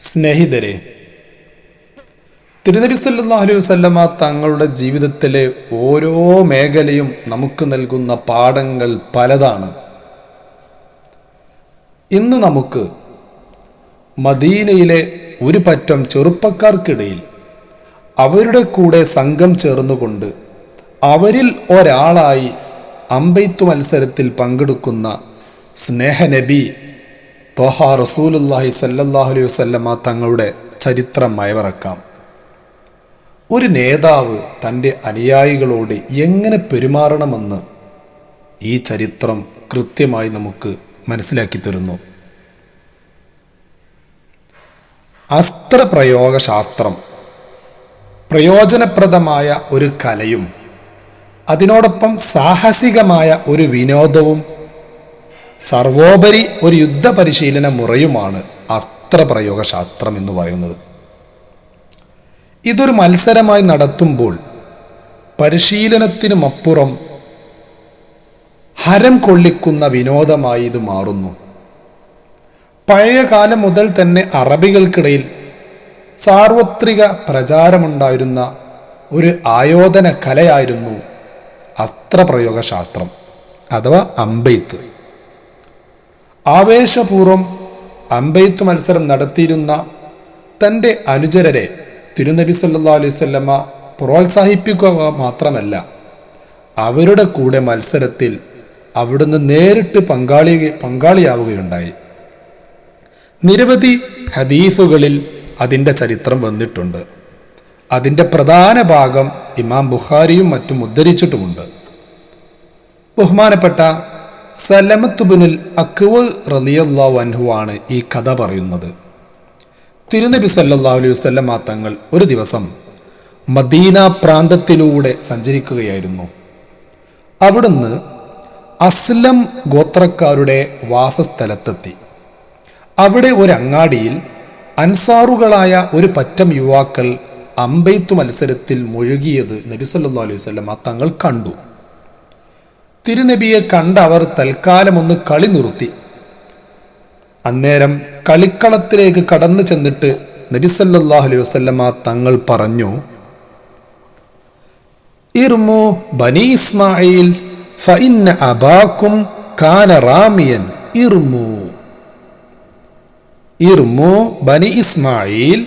സ്നേഹിതരെ. തിരുനബി സല്ലല്ലാഹു അലൈഹി തങ്ങളുടെ ജീവിതത്തിലെ ഓരോ മേഖലയും നമുക്ക് നൽകുന്ന പാഠങ്ങൾ പലതാണ്. ഇന്ന് നമുക്ക് മദീനയിലെ ഒരു പറ്റം ചെറുപ്പക്കാർക്കിടയിൽ അവരുടെ കൂടെ സംഘം ചേർന്നുകൊണ്ട് അവരിൽ ഒരാളായി അമ്പെയ്ത്തു മത്സരത്തിൽ പങ്കെടുക്കുന്ന സ്നേഹനബി തോഹ റസൂലുല്ലാഹി സല്ലല്ലാഹു അലൈഹി വസല്ലമ തങ്ങളുടെ ചരിത്രം മയവറക്കാം ഒരു നേതാവ് തന്റെ അനുയായികളോട് എങ്ങനെ പെരുമാറണമെന്ന് ഈ ചരിത്രം കൃത്യമായി നമുക്ക് മനസ്സിലാക്കി തരുന്നു. അസ്ത്രപ്രയോഗ ശാസ്ത്രം പ്രയോജനപ്രദമായ ഒരു കലയും അതിനോടൊപ്പം സാഹസികമായ ഒരു വിനോദവും സർവോപരി ഒരു യുദ്ധ പരിശീലന മുറയുമാണ് അസ്ത്രപ്രയോഗ ശാസ്ത്രം എന്ന് പറയുന്നത്. ഇതൊരു മത്സരമായി നടത്തുമ്പോൾ പരിശീലനത്തിനുമപ്പുറം ഹരം കൊള്ളിക്കുന്ന വിനോദമായി ഇത് മാറുന്നു. പഴയ കാലം മുതൽ തന്നെ അറബികൾക്കിടയിൽ സാർവത്രിക പ്രചാരമുണ്ടായിരുന്ന ഒരു ആയോധന കലയായിരുന്നു അസ്ത്രപ്രയോഗ ശാസ്ത്രം അഥവാ അമ്പെയ്ത്ത്. ആവേശപൂർവം അമ്പെയ്ത്ത് മത്സരം നടത്തിയിരുന്ന തന്റെ അനുചരരെ തിരുനബി സല്ലാ അലൈഹി സ്വല്ലമ്മ പ്രോത്സാഹിപ്പിക്കുക മാത്രമല്ല അവരുടെ കൂടെ മത്സരത്തിൽ അവിടുന്ന് നേരിട്ട് പങ്കാളി പങ്കാളിയാവുകയുണ്ടായി. നിരവധി ഹദീഫുകളിൽ അതിന്റെ ചരിത്രം വന്നിട്ടുണ്ട്. അതിന്റെ പ്രധാന ഭാഗം ഇമാം ബുഖാരിയും മറ്റും ഉദ്ധരിച്ചിട്ടുമുണ്ട്. ബഹുമാനപ്പെട്ട സലമത്തുബിനുൽ അക്വ് റലിയല്ലാ ആണ് ഈ കഥ പറയുന്നത്. തിരുനബി സല്ലല്ലാഹു അലൈഹി തങ്ങൾ ഒരു ദിവസം മദീന പ്രാന്തത്തിലൂടെ സഞ്ചരിക്കുകയായിരുന്നു. അവിടുന്ന് അസ്ലം ഗോത്രക്കാരുടെ വാസസ്ഥലത്തെത്തി. അവിടെ ഒരു അങ്ങാടിയിൽ അൻസാറുകളായ ഒരു പറ്റം യുവാക്കൾ അമ്പെയ്ത്തു മത്സരത്തിൽ മുഴുകിയത് നബി സല്ലല്ലാഹു അലൈഹി വസല്ലമ തങ്ങൾ കണ്ടു. തിരുനബിയെ കണ്ട അവർ തൽക്കാലം ഒന്ന് കളി നിർത്തി. അന്നേരം കളിക്കളത്തിലേക്ക് കടന്നു ചെന്നിട്ട് നബി സല്ലല്ലാഹു അലൈഹി വസല്ലമ തങ്ങൾ പറഞ്ഞു ഇർമു ബനി ഇസ്മായിൽ ഫഇന്ന അബാക്കും കാന റാമിയൻ ഇർമു. ഇർമു ബനി ഇസ്മായിൽ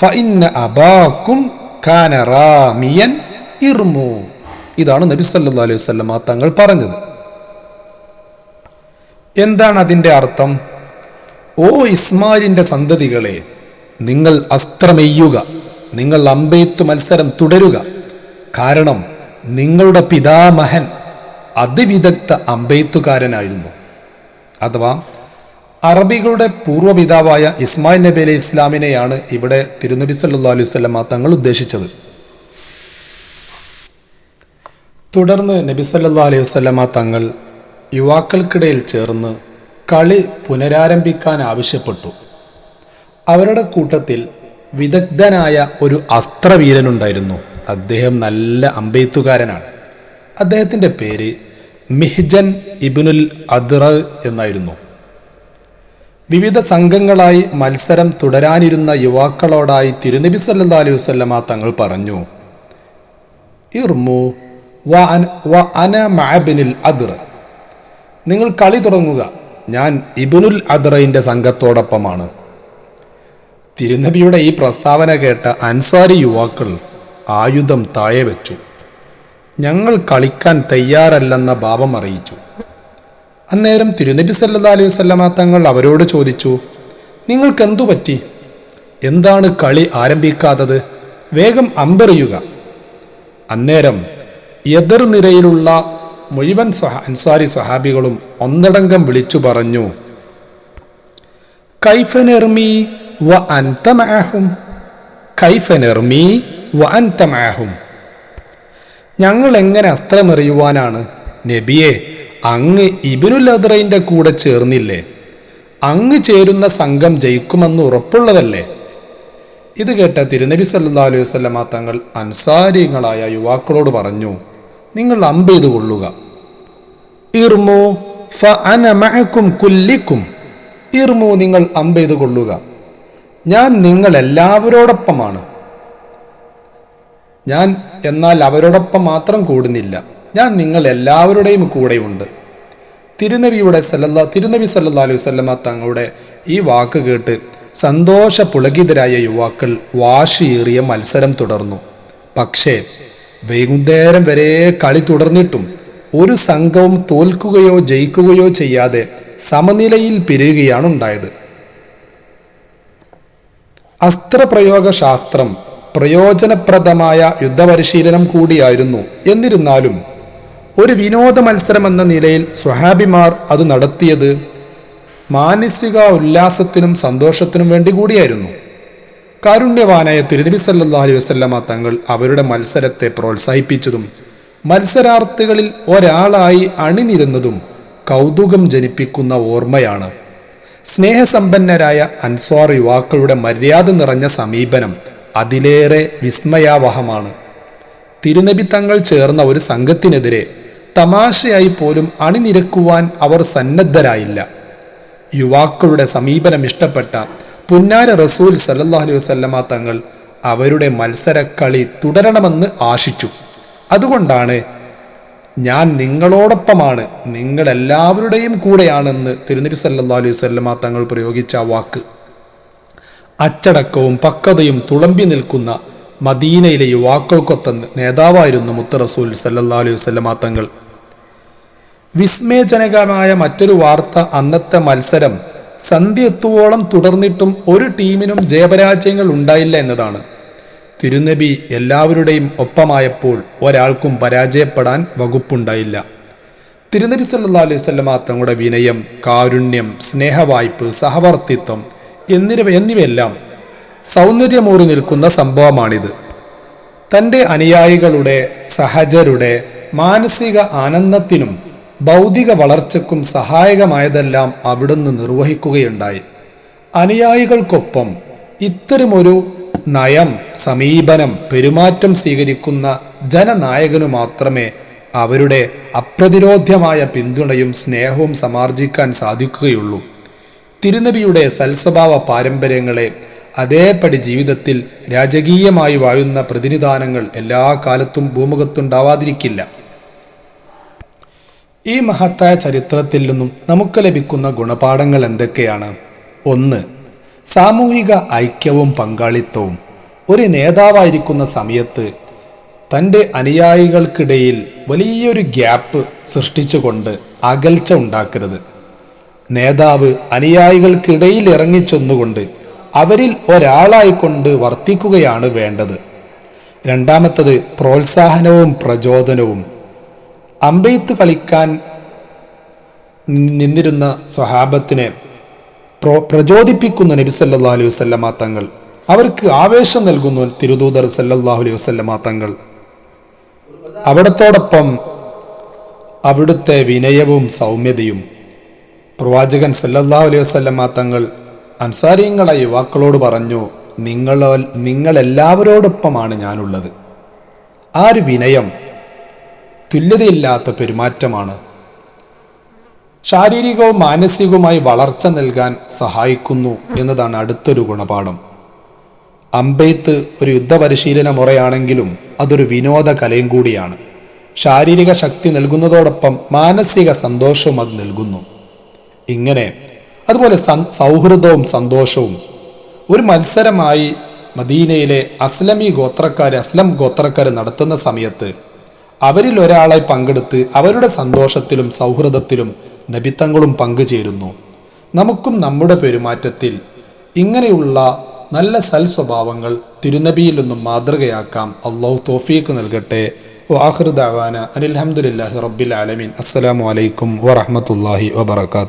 ഫഇന്ന അബാക്കും കാന റാമിയൻ ഇർമു. ഇതാണ് നബി സല്ലാ അലൈഹി വസല്ലമ തങ്ങൾ പറഞ്ഞത്. എന്താണ് അതിന്റെ അർത്ഥം? ഓ ഇസ്മായിലിന്റെ സന്തതികളെ നിങ്ങൾ അസ്ത്രമെയ്യുക നിങ്ങൾ അമ്പെയ്ത്ത് മത്സരം തുടരുക. കാരണം നിങ്ങളുടെ പിതാമഹൻ അതിവിദഗ്ധ അമ്പെയ്ത്തുകാരനായിരുന്നു. അഥവാ അറബികളുടെ പൂർവപിതാവായ ഇസ്മായിൽ നബി അലൈഹി ഇസ്ലാമിനെയാണ് ഇവിടെ തിരുനബി സല്ലാ അലൈഹി സ്വലമ തങ്ങൾ ഉദ്ദേശിച്ചത്. തുടർന്ന് നബിസല്ലാ അലൈഹി വസ്ലമ തങ്ങൾ യുവാക്കൾക്കിടയിൽ ചേർന്ന് കളി പുനരാരംഭിക്കാൻ ആവശ്യപ്പെട്ടു. അവരുടെ കൂട്ടത്തിൽ വിദഗ്ധനായ ഒരു അസ്ത്രവീരനുണ്ടായിരുന്നു. അദ്ദേഹം നല്ല അമ്പെയ്ത്തുകാരനാണ്. അദ്ദേഹത്തിന്റെ പേര് മിഹ്ജൻ ഇബിനുൽ അദ്റ എന്നായിരുന്നു. വിവിധ സംഘങ്ങളായി മത്സരം തുടരാനിരുന്ന യുവാക്കളോടായി തിരുനബി സല്ലാ അലൈഹി വസ്ലമ തങ്ങൾ പറഞ്ഞു ഇർമു നിങ്ങൾ കളി തുടങ്ങുക. ഞാൻ ഇബിനുൽ അദ്റയിന്റെ സംഘത്തോടൊപ്പമാണ്. തിരുനബിയുടെ ഈ പ്രസ്താവന കേട്ട അൻസാരി യുവാക്കൾ ആയുധം താഴെ വെച്ചു. ഞങ്ങൾ കളിക്കാൻ തയ്യാറല്ലെന്ന ഭാവം അറിയിച്ചു. അന്നേരം തിരുനബി സല്ലാ അലൈഹി വസല്ലമ തങ്ങൾ അവരോട് ചോദിച്ചു നിങ്ങൾക്കെന്തു പറ്റി? എന്താണ് കളി ആരംഭിക്കാത്തത്? വേഗം അമ്പെറിയുക. അന്നേരം എതിർനിരയിലുള്ള മുഴുവൻ സ്വഹ അൻസാരി സ്വഹാബികളും ഒന്നടങ്കം വിളിച്ചു പറഞ്ഞു വ വ ഞങ്ങൾ എങ്ങനെ അസ്ത്രമെറിയുവാനാണ്? നബിയെ അങ്ങ് ഇബിനുൽ അദ്രൈന്റെ കൂടെ ചേർന്നില്ലേ? അങ്ങ് ചേരുന്ന സംഘം ജയിക്കുമെന്ന് ഉറപ്പുള്ളതല്ലേ? ഇത് കേട്ട തിരുനബി സല്ലാ അലൈഹി വസല്ലമ തങ്ങൾ അൻസാരിങ്ങളായ യുവാക്കളോട് പറഞ്ഞു നിങ്ങൾ അമ്പെയ്ത് കൊള്ളുക. ഇർമു ഫ അന കുല്ലിക്കും. ഇർമു നിങ്ങൾ അമ്പെയ്ത് കൊള്ളുക. ഞാൻ നിങ്ങൾ എല്ലാവരോടൊപ്പമാണ് ഞാൻ എന്നാൽ അവരോടൊപ്പം മാത്രം കൂടുന്നില്ല. ഞാൻ നിങ്ങൾ എല്ലാവരുടെയും കൂടെയുണ്ട്. തിരുനബിയുടെ സല്ലല്ലാ തിരുനബി സല്ലല്ലാ അലൈഹി വസല്ലമ തങ്ങളുടെ ഈ വാക്ക് കേട്ട് സന്തോഷ പുളകിതരായ യുവാക്കൾ വാശിയേറിയ മത്സരം തുടർന്നു. പക്ഷേ വൈകുന്നേരം വരെ കളി തുടർന്നിട്ടും ഒരു സംഘവും തോൽക്കുകയോ ജയിക്കുകയോ ചെയ്യാതെ സമനിലയിൽ പിരിയുകയാണ് ഉണ്ടായത്. അസ്ത്രപ്രയോഗ ശാസ്ത്രം പ്രയോജനപ്രദമായ യുദ്ധപരിശീലനം കൂടിയായിരുന്നു. എന്നിരുന്നാലും ഒരു വിനോദ മത്സരം എന്ന നിലയിൽ സ്വഹാബിമാർ അത് നടത്തിയത് മാനസിക ഉല്ലാസത്തിനും സന്തോഷത്തിനും വേണ്ടി കൂടിയായിരുന്നു. കാരുണ്യവാനായ തിരുനബി സല്ലാ അലൈഹി വസല്ലമ തങ്ങൾ അവരുടെ മത്സരത്തെ പ്രോത്സാഹിപ്പിച്ചതും മത്സരാർത്ഥികളിൽ ഒരാളായി അണിനിരുന്നതും കൗതുകം ജനിപ്പിക്കുന്ന ഓർമ്മയാണ്. സ്നേഹസമ്പന്നരായ അൻസ്വാർ യുവാക്കളുടെ മര്യാദ നിറഞ്ഞ സമീപനം അതിലേറെ വിസ്മയാവഹമാണ്. തിരുനബി തങ്ങൾ ചേർന്ന ഒരു സംഘത്തിനെതിരെ തമാശയായി പോലും അണിനിരക്കുവാൻ അവർ സന്നദ്ധരായില്ല. യുവാക്കളുടെ സമീപനം ഇഷ്ടപ്പെട്ട പുന്നാര റസൂൽ സല്ലല്ലാഹു അലൈഹി വസല്ലമ തങ്ങൾ അവരുടെ മത്സരക്കളി തുടരണമെന്ന് ആശിച്ചു. അതുകൊണ്ടാണ് ഞാൻ നിങ്ങളോടൊപ്പമാണ് നിങ്ങളെല്ലാവരുടെയും കൂടെയാണെന്ന് തിരുനബി സല്ലാ അലൈഹി വസല്ലമ തങ്ങൾ പ്രയോഗിച്ച വാക്ക്. അച്ചടക്കവും പക്വതയും തുളമ്പി നിൽക്കുന്ന മദീനയിലെ യുവാക്കൾക്കൊത്ത നേതാവായിരുന്നു മുത്ത റസൂൽ സല്ലല്ലാഹു അലൈഹി വസല്ലമ തങ്ങൾ. വിസ്മയജനകമായ മറ്റൊരു വാർത്ത അന്നത്തെ മത്സരം സന്ധ്യ എത്തുവോളം തുടർന്നിട്ടും ഒരു ടീമിനും ജയപരാജയങ്ങൾ ഉണ്ടായില്ല എന്നതാണ്. തിരുനബി എല്ലാവരുടെയും ഒപ്പമായപ്പോൾ ഒരാൾക്കും പരാജയപ്പെടാൻ വകുപ്പുണ്ടായില്ല. തിരുനബി സല്ലല്ലാഹു അലൈഹി വസല്ലമ തങ്ങളുടെ വിനയം കാരുണ്യം സ്നേഹവായ്പ് സഹവർത്തിത്വം എന്നിവ എന്നിവയെല്ലാം സൗന്ദര്യമൂറി നിൽക്കുന്ന സംഭവമാണിത്. തന്റെ അനുയായികളുടെ സഹജരുടെ മാനസിക ആനന്ദത്തിനും ഭൗതിക വളർച്ചക്കും സഹായകമായതെല്ലാം അവിടുന്ന് നിർവഹിക്കുകയുണ്ടായി. അനുയായികൾക്കൊപ്പം ഇത്തരമൊരു നയം സമീപനം പെരുമാറ്റം സ്വീകരിക്കുന്ന ജനനായകനു മാത്രമേ അവരുടെ അപ്രതിരോധ്യമായ പിന്തുണയും സ്നേഹവും സമാർജിക്കാൻ സാധിക്കുകയുള്ളൂ. തിരുനബിയുടെ സൽസ്വഭാവ പാരമ്പര്യങ്ങളെ അതേപടി ജീവിതത്തിൽ രാജകീയമായി വാഴുന്ന പ്രതിനിധാനങ്ങൾ എല്ലാ കാലത്തും ഭൂമുഖത്തുണ്ടാവാതിരിക്കില്ല. ഈ മഹത്തായ ചരിത്രത്തിൽ നിന്നും നമുക്ക് ലഭിക്കുന്ന ഗുണപാഠങ്ങൾ എന്തൊക്കെയാണ്? ഒന്ന് സാമൂഹിക ഐക്യവും പങ്കാളിത്തവും. ഒരു നേതാവായിരിക്കുന്ന സമയത്ത് തന്റെ അനുയായികൾക്കിടയിൽ വലിയൊരു ഗ്യാപ്പ് സൃഷ്ടിച്ചുകൊണ്ട് അകൽച്ച ഉണ്ടാക്കരുത്. നേതാവ് അനുയായികൾക്കിടയിൽ ഇറങ്ങിച്ചെന്നുകൊണ്ട് അവരിൽ ഒരാളായിക്കൊണ്ട് വർത്തിക്കുകയാണ് വേണ്ടത്. രണ്ടാമത്തത് പ്രോത്സാഹനവും പ്രചോദനവും. അമ്പെയ്ത്ത് കളിക്കാൻ നിന്നിരുന്ന സ്വഹാബത്തിനെ പ്രോ പ്രചോദിപ്പിക്കുന്ന നബി സല്ലല്ലാഹു അലൈഹി വസല്ലമ തങ്ങൾ. അവർക്ക് ആവേശം നൽകുന്നു തിരുദൂതർ സല്ലാഹു അലൈഹി വസല്ലമ തങ്ങൾ. അവിടത്തോടൊപ്പം അവിടുത്തെ വിനയവും സൗമ്യതയും പ്രവാചകൻ സല്ലല്ലാഹു അലൈഹി വസല്ലമ തങ്ങൾ അൻസാരിങ്ങളെ യുവാക്കളോട് പറഞ്ഞു നിങ്ങൾ നിങ്ങളെല്ലാവരോടൊപ്പമാണ് ഞാനുള്ളത്. ആ ഒരു വിനയം തുല്യതയില്ലാത്ത പെരുമാറ്റമാണ്. ശാരീരികവും മാനസികവുമായി വളർച്ച നൽകാൻ സഹായിക്കുന്നു എന്നതാണ് അടുത്തൊരു ഗുണപാഠം. അമ്പെയ്ത്ത് ഒരു യുദ്ധപരിശീലന മുറയാണെങ്കിലും അതൊരു വിനോദ കലയും കൂടിയാണ്. ശാരീരിക ശക്തി നൽകുന്നതോടൊപ്പം മാനസിക സന്തോഷവും അത് നൽകുന്നു. ഇങ്ങനെ അതുപോലെ സൗഹൃദവും സന്തോഷവും. ഒരു മത്സരമായി മദീനയിലെ അസ്ലമി ഗോത്രക്കാർ അസ്ലം ഗോത്രക്കാർ നടത്തുന്ന സമയത്ത് അവരിൽ ഒരാളെ പങ്കെടുത്ത് അവരുടെ സന്തോഷത്തിലും സൗഹൃദത്തിലും നബിത്തങ്ങളും പങ്കുചേരുന്നു. നമുക്കും നമ്മുടെ പെരുമാറ്റത്തിൽ ഇങ്ങനെയുള്ള നല്ല സൽ സ്വഭാവങ്ങൾ തിരുനബിയിൽ നിന്നും മാതൃകയാക്കാം. അള്ളാഹു തോഫീക്ക് നൽകട്ടെ. വാഹൃദാവാന അനിൽഹമുല്ലാഹി റബ്ബിൽ ആലമീൻ. അസ്സലാമു അലൈക്കും വറഹമത്തല്ലാഹി വബർക്കാത്തു